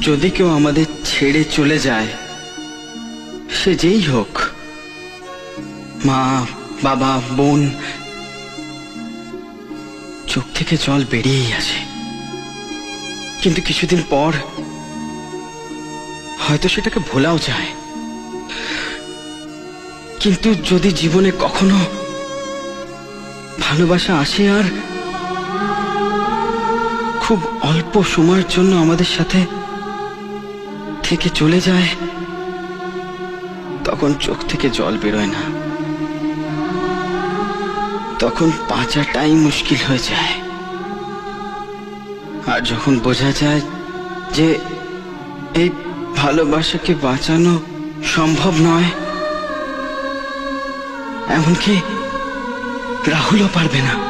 যদি কেউ আমাদের ছেড়ে চলে যায়, সে যেই হোক, মা, বাবা, বোন, চোখ থেকে জল বেরিয়েই আসে। কিন্তু কিছুদিন পর হয়তো সেটাকে ভোলাও যায়। কিন্তু যদি জীবনে কখনো ভালোবাসা আসে আর খুব অল্প সময়ের জন্য আমাদের সাথে থেকে চলে যায়। তখন চোখ থেকে জল বেরোয় না। তখন বাঁচাটাই মুশকিল হয়ে যায়। আর যখন বোঝা যায় যে এই ভালোবাসাকে বাঁচানো সম্ভব নয়, এমনকি রাহুলও পারবে না।